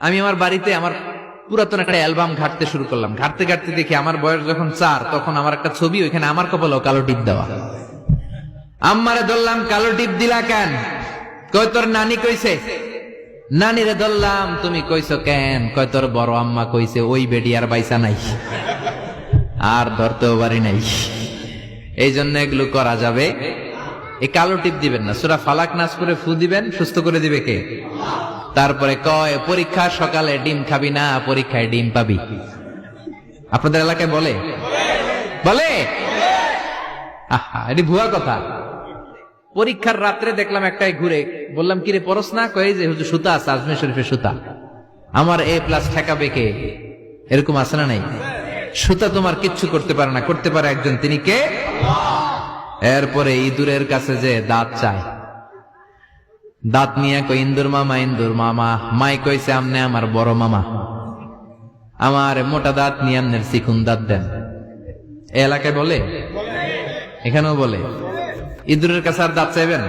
আমি আমার বাড়িতে আমার পুরাতন একটা অ্যালবাম ঘাটতে শুরু করলাম। ঘাটতে ঘাটতে দেখি আমার বয়স যখন চার, তখন আমার একটা ছবি, ওইখানে আমার কপালেও কালো টিপ দেওয়া। আম্মারে ধরলাম, কালো টিপ দিলা কেন? কয় তোর নানি কইছে? নানিরে ধরলাম, তুমি কইছো কেন? কয় তোর বড় আম্মা কইছে, ওই বেডি আর বাইসা নাই। আর ধরতেও পারি নাই। এই জন্য এগুলো করা যাবে। এই কালো টিপ দিবেন না। সুরা ফালাক নাচ করে ফু দিবেন, সুস্থ করে দিবে কে? তারপরে কয়, পরীক্ষা সকালে ডিম খাবি না, পরীক্ষায় ডিম পাবি। আপনাদের এলাকায় বলে? বলে? আহা, এটি ভুয়া কথা। পরীক্ষার রাত্রে দেখলাম একটাই ঘুরে। বললাম, কিরে পরস না? কয়ে যে হুজুর সুতা আছে, আজমির শরীফের সুতা। আমার এ প্লাস ঠেকাবে কে? এরকম আছে না নাই? সুতা তোমার কিচ্ছু করতে পারে না, করতে পারে একজন। তিনি কে? এরপরে ইঁদুরের কাছে যে দাঁত চায়। দাঁত নিয়ে কই ইন্দুর মামা ইন্দুর মামা। মাই কইছে, আমনে আমার বড় মামা। আমার মোটা দাঁত নিয়ে আমনের চিকুন দাঁত দেন। এলাকায় বলে? এখানেও বলে। ইঁদুরের কাছে আর দাঁত চাইবেন?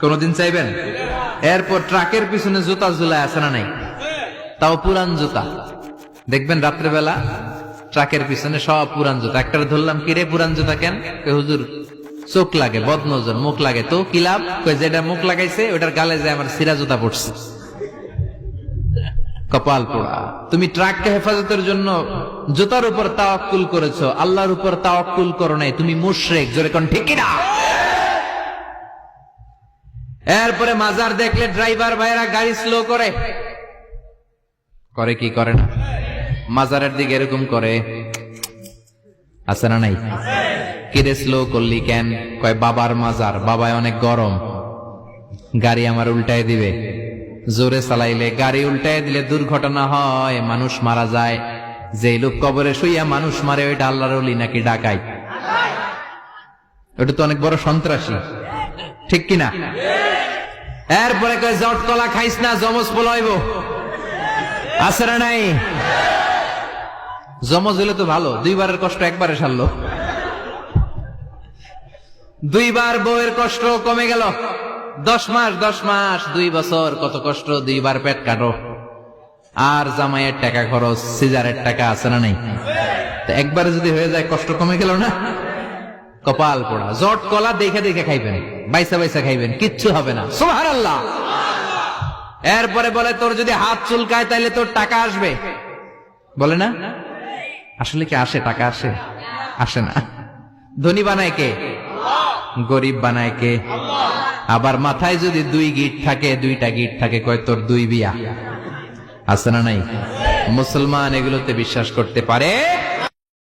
কোনদিন চাইবেন? এরপর ট্রাকের পিছনে জুতা ঝুলায় আছে না নাই? তাও পুরান জুতা। দেখবেন রাত্রেবেলা ট্রাকের পিছনে সব পুরান জুতা। একটা ধরলাম, কিরে পুরান জুতা কেন? হুজুর চোখ লাগে, বদনজর, মুখ লাগে। তো কি লাভ? যেটা মুখ লাগাইছে ওটার গালে যে আমার সিরা জুতা পড়ছে। কপাল পোড়া। তুমি ট্রাককে হেফাজতের জন্য জুতার উপর তাওয়াক্কুল করেছ, আল্লাহর উপর তাওয়াক্কুল করো নাই, তুমি মুশরিক, জোরে কোন ঠিক না এরপরে মাজার দেখলে ড্রাইভার ভাইরা গাড়ি স্লো করে। করে কি, করে না? মাজারের দিকে এরকম করে। আছে না নাই? কিরে স্লো করলি কেন? কয়, বাবার মাজার, বাবায় অনেক গরম। গাড়ি আমার উল্টায় দিবে। জোরে চালাইলে গাড়ি উল্টায় দিলে দুর্ঘটনা হয়, মানুষ মারা যায়। যে লোক কবরে শুইয়া মানুষ মারে, ওইটা আল্লাহর অলি নাকি ডাকাই? ওটা তো অনেক বড় সন্ত্রাসী। ঠিক কিনা? এরপরে কয়, জট কলা খাইস না জমজ পলাইব। না নাই? জমজ হলে তো ভালো, দুইবারের কষ্ট একবারে সারলো। দুইবার বউয়ের কষ্ট কমে গেল। দশ মাস দশ মাস, দুই বছর, কত কষ্ট, দুইবার পেট কাটো। আর জামাইয়ের টাকা খরচ, সিজারের টাকা আছে না নাই? একবারে যদি হয়ে যায়, কষ্ট কমে গেল না? কপাল পোড়া। জট কলা দেখে দেখে খাইবেন, বাইসা বাইসা খাইবেন, কিচ্ছু হবে না। সোহার আল্লাহ এরপরে বলে, তোর যদি হাত চুলকায়, তাইলে তোর টাকা আসবে। বলে না? আসলে কি আসে? টাকা আসে? আসে না। ধনী বানায় কে? গরিব বানায় কে? আবার মাথায় যদি দুই গিট থাকে, দুইটা গিট থাকে, কয় তোর দুই বিয়া? আছে না নাই? মুসলমান এগুলোতে বিশ্বাস করতে পারে?